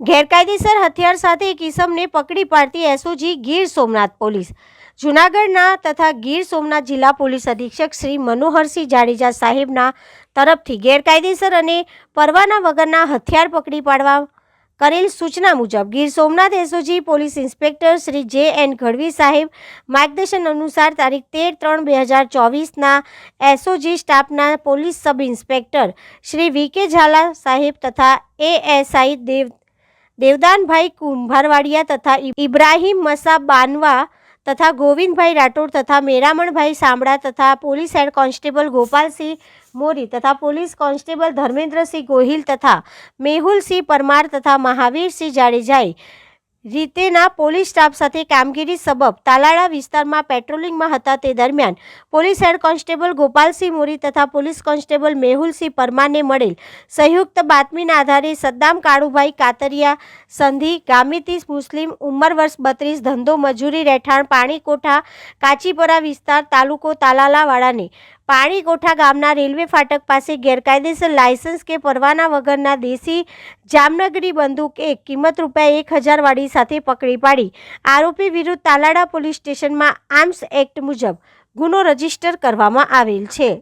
ગેરકાયદેસર હથિયાર સાથે એક ઇસમને પકડી પાડતી એસઓજી ગીર સોમનાથ પોલીસ. જૂનાગઢના તથા ગીર સોમનાથ જિલ્લા પોલીસ અધિક્ષક શ્રી મનોહરસિંહ જાડેજા સાહેબના તરફથી ગેરકાયદેસર અને પરવાના વગરના હથિયાર પકડી પાડવા કરેલ સૂચના મુજબ Gir Somnath SOG police inspector Shri J N Gadhvi સાહેબ માર્ગદર્શન અનુસાર તારીખ તેર ત્રણ બે હજાર ચોવીસના એસઓજી સ્ટાફના police sub inspector Shri V K Jhala સાહેબ તથા એએસઆઈ દેવ દેવદાનભાઈ કુંભારવાડિયા તથા ઇબ્રાહીમ મસા બાનવા તથા ગોવિંદભાઈ રાઠોડ તથા મેરામણભાઈ સાંભળા તથા police head constable Gopalsinh Mori તથા પોલીસ કોન્સ્ટેબલ ધર્મેન્દ્રસિંહ ગોહિલ તથા મેહુલસિંહ પરમાર તથા મહાવીરસિંહ જાડેજાએ રીતેના પોલીસ સ્ટાફ સાથે કામગીરી સબબ તાલાળા વિસ્તારમાં પેટ્રોલિંગમાં હતા તે દરમિયાન police head constable Gopalsinh Mori તથા પોલીસ કોન્સ્ટેબલ મેહુલસિંહ પરમારને મળેલ સંયુક્ત બાતમીના આધારે સદ્દામ કાળુભાઈ કાતરિયા, સંધિ, ગામિતી મુસ્લિમ, ઉંમર વર્ષ બત્રીસ, ધંધો મજૂરી, રહેઠાણ, પાણીકોઠા, કાચીપરા વિસ્તાર, તાલુકો તાલાલાવાડાને પાણીકોઠા ગામના રેલવે ફાટક પાસે ગેરકાયદેસર લાયસન્સ કે પરવાના વગરના દેશી જામનગરી બંદૂક એક કિંમત રૂપિયા એક હજારવાળી સાથે પકડી પાડી. આરોપી વિરુદ્ધ તાલાડા પોલીસ સ્ટેશનમાં આર્મ્સ એક્ટ મુજબ ગુનો રજિસ્ટર કરવામાં આવેલ છે.